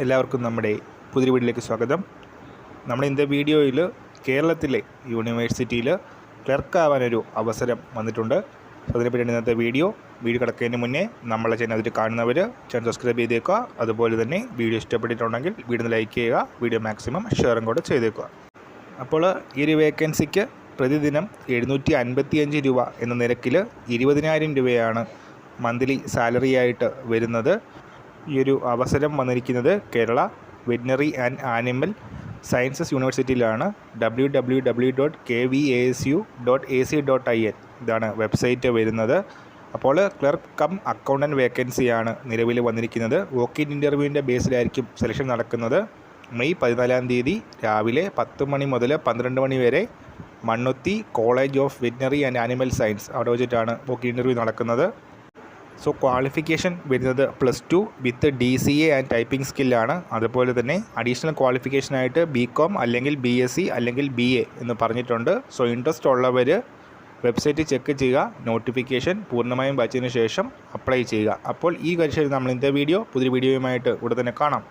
എല്ലാവർക്കും നമ്മുടെ പുതിയ വീട്ടിലേക്ക് സ്വാഗതം. നമ്മുടെ ഇന്നത്തെ വീഡിയോയിൽ കേരളത്തിലെ യൂണിവേഴ്സിറ്റിയിൽ ക്ലർക്കാവാനൊരു അവസരം വന്നിട്ടുണ്ട്. അതിനെ അതിനെപ്പറ്റിയാണ് ഇന്നത്തെ വീഡിയോ. വീഡിയോ കിടക്കുന്നതിന് മുന്നേ നമ്മളെ ചാനൽ അതിൽ കാണുന്നവർ ചാനൽ സബ്സ്ക്രൈബ് ചെയ്തേക്കുക. അതുപോലെ തന്നെ വീഡിയോ ഇഷ്ടപ്പെട്ടിട്ടുണ്ടെങ്കിൽ വീഡിയോ ലൈക്ക് ചെയ്യുക. വീഡിയോ മാക്സിമം ഷെയറും കൂടെ ചെയ്തേക്കുക. അപ്പോൾ ഈ ഒരു വേക്കൻസിക്ക് പ്രതിദിനം എഴുന്നൂറ്റി അൻപത്തിയഞ്ച് രൂപ എന്ന നിരക്കിൽ ഇരുപതിനായിരം രൂപയാണ് മന്ത്ലി സാലറി ആയിട്ട് വരുന്നത്. ഈ ഒരു അവസരം വന്നിരിക്കുന്നത് Kerala veterinary and animal sciences യൂണിവേഴ്സിറ്റിയിലാണ് W W W dot K V A S U dot A C dot I N ഇതാണ് വെബ്സൈറ്റ് വരുന്നത്. അപ്പോൾ ക്ലർക്ക് കം അക്കൗണ്ടന്റ് വേക്കൻസിയാണ് നിലവിൽ വന്നിരിക്കുന്നത്. വോക്ക് ഇൻ ഇന്റർവ്യൂവിന്റെ ബേസിലായിരിക്കും സെലക്ഷൻ നടക്കുന്നത്. മെയ് പതിനാലാം തീയതി രാവിലെ പത്ത് മണി മുതൽ പന്ത്രണ്ട് മണി വരെ Mannuthy college of veterinary and animal science അവിടെ വെച്ചിട്ടാണ് വോക്ക് ഇന്റർവ്യൂ നടക്കുന്നത്. സോ ക്വാളിഫിക്കേഷൻ വരുന്നത് plus two with D C A and typing സ്കില്ലാണ് അതുപോലെ തന്നെ അഡീഷണൽ ക്വാളിഫിക്കേഷനായിട്ട് ബി കോം അല്ലെങ്കിൽ ബി എസ് സി അല്ലെങ്കിൽ ബി എ എന്ന് പറഞ്ഞിട്ടുണ്ട്. സോ ഇൻട്രസ്റ്റ് ഉള്ളവർ വെബ്സൈറ്റ് ചെക്ക് ചെയ്യുക നോട്ടിഫിക്കേഷൻ പൂർണമായും വായിച്ചതിന് ശേഷം അപ്ലൈ ചെയ്യുക. അപ്പോൾ ഈ കാര്യം നമ്മൾ ഇന്നത്തെ വീഡിയോ പുതിയ വീഡിയോയുമായിട്ട് ഉടൻ തന്നെ കാണാം.